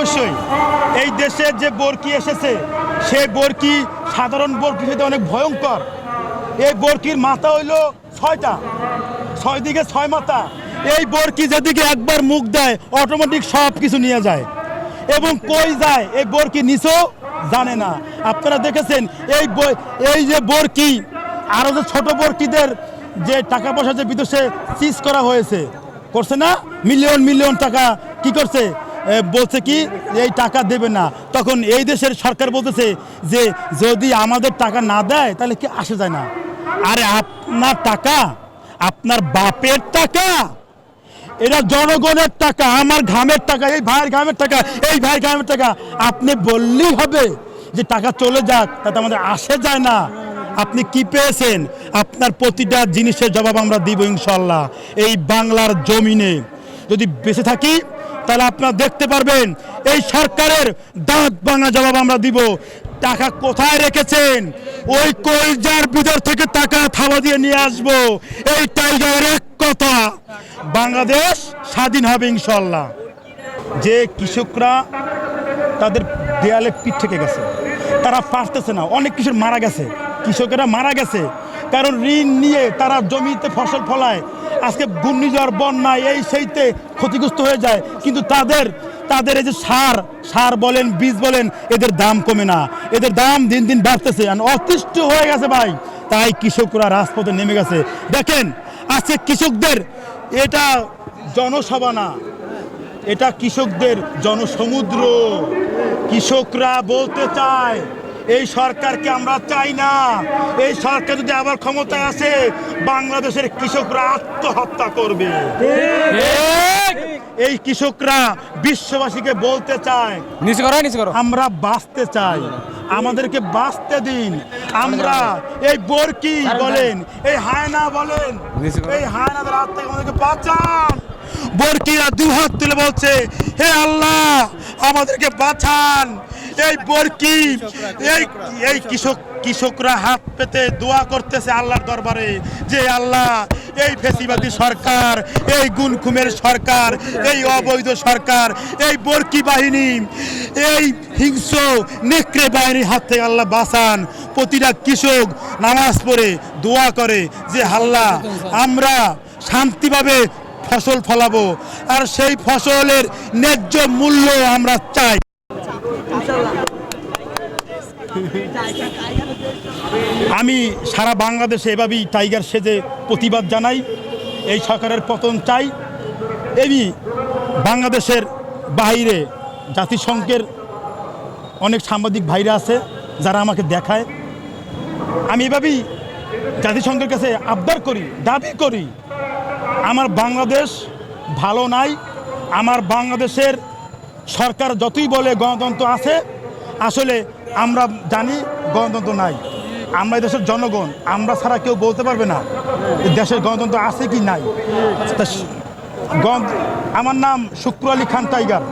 অবশ্যই, এই দেশে যে বরকি এসেছে, সেই বরকি সাধারণ বরকি হইতে অনেক ভয়ঙ্কর। এই বরকির মাথা হইল ছয়টা, ছয় দিকে ছয় মাথা। এই বরকি যেদিকে একবার মুখ দেয় অটোমেটিক সব কিছু নিয়ে যায়। এবং কই যায়, এই বরকি নিচেও জানে না। আপনারা দেখেছেন, এই এই যে বরকি আরও যে ছোট বরকিদের যে টাকা পয়সা যে বিদেশে সিজ করা হয়েছে, করছে না? মিলিয়ন মিলিয়ন টাকা কি করছে? বলছে কি, এই টাকা দেবে না। তখন এই দেশের সরকার বলতেছে যে, যদি আমাদের টাকা না দেয়, তাহলে কি আসে যায় না? আরে আপনার টাকা, আপনার বাপের টাকা, এটা জনগণের টাকা, আমার ঘামের টাকা, এই ভাইয়ের ঘামের টাকা, এই ভাইয়ের ঘামের টাকা। আপনি বললেই হবে যে, টাকা চলে যাক, তাতে আমাদের আসে যায় না। আপনি কি পেয়েছেন? আপনার প্রতিটা জিনিসের জবাব আমরা দিব ইনশাল্লাহ। এই বাংলার জমিনে। যদি বেঁচে থাকি তাহলে আপনারা দেখতে পারবেন, এই সরকারের দাঁত ভাঙা জবাব আমরা দিব। টাকা কোথায় রেখেছেন? ওই কলজার ভিতর থেকে টাকা থাবা দিয়ে নিয়ে আসব। এই টাইগার এক কথা, বাংলাদেশ স্বাধীন হবে ইনশাল্লাহ যে কৃষকরা তাদের দেয়ালে পিঠ থেকে গেছে, তারা পারতেছে না। অনেক কৃষক মারা গেছে, কৃষকেরা মারা গেছে। কারণ ঋণ নিয়ে তারা জমিতে ফসল ফলায়। আজকে ঘূর্ণিঝড়, বন্যায় এই সেইতে ক্ষতিগ্রস্ত হয়ে যায়। কিন্তু তাদের তাদের এই যে সার সার বলেন, বীজ বলেন, এদের দাম কমে না। এদের দাম দিন দিন বাড়তেছে। অতিষ্ঠ হয়ে গেছে ভাই। তাই কৃষকরা রাজপথে নেমে গেছে। দেখেন, আজকে কৃষকদের, এটা জনসভা না। এটা কৃষকদের জনসমুদ্র। কৃষকরা বলতে চায় এই সরকারকে আমরা চাই না। এই সরকার যদি আবার ক্ষমতায় আসে বাংলাদেশের কৃষকরা আত্মহত্যা করবে। এই কৃষকরা বিশ্ববাসীকে বলতে চায় আমরা বাঁচতে চাই। আমাদেরকে বাঁচতে দিন। আমরা এই বরকি বলেন এই হায়না বলেন এই হায়নাদের হাত থেকে আমাদেরকে বাঁচান। বরকিরা দু হাত তুলে বলছে হে আল্লাহ আমাদেরকে বাঁচান। এই বরকি, এই এই কৃষক, কৃষকরা হাত পেতে দোয়া করতেছে আল্লাহর দরবারে যে আল্লাহ, এই ফেসিবাদী সরকার, এই গুনখুমের সরকার, এই অবৈধ সরকার, এই বরকি বাহিনী, এই হিংস্র নেকড়ে বাহিনীর হাত থেকে আল্লাহ বাঁচান। প্রতিটা কৃষক নামাজ পড়ে, দোয়া করে যে আল্লাহ, আমরা শান্তিভাবে ফসল ফলাবো। আর সেই ফসলের ন্যায্য মূল্য আমরা চাই। আমি সারা বাংলাদেশে এভাবেই টাইগার সেজে প্রতিবাদ জানাই, এই সরকারের পতন চাই। আমি বাংলাদেশের বাইরে জাতিসংঘের অনেক সাংবাদিক ভাইরা আছে, যারা আমাকে দেখায়। আমি এভাবেই জাতিসংঘের কাছে আবদার করি, দাবি করি, আমার বাংলাদেশ ভালো নাই, আমার বাংলাদেশের সরকার যতই বলে গণতন্ত্র আছে আসলে আমরা জানি গণতন্ত্র নাই। আমরা দেশের জনগণ, আমরা ছাড়া কেউ বলতে পারবে না দেশের গণতন্ত্র আছে কি নাই। আমার নাম শুক্র আলী খান টাইগার।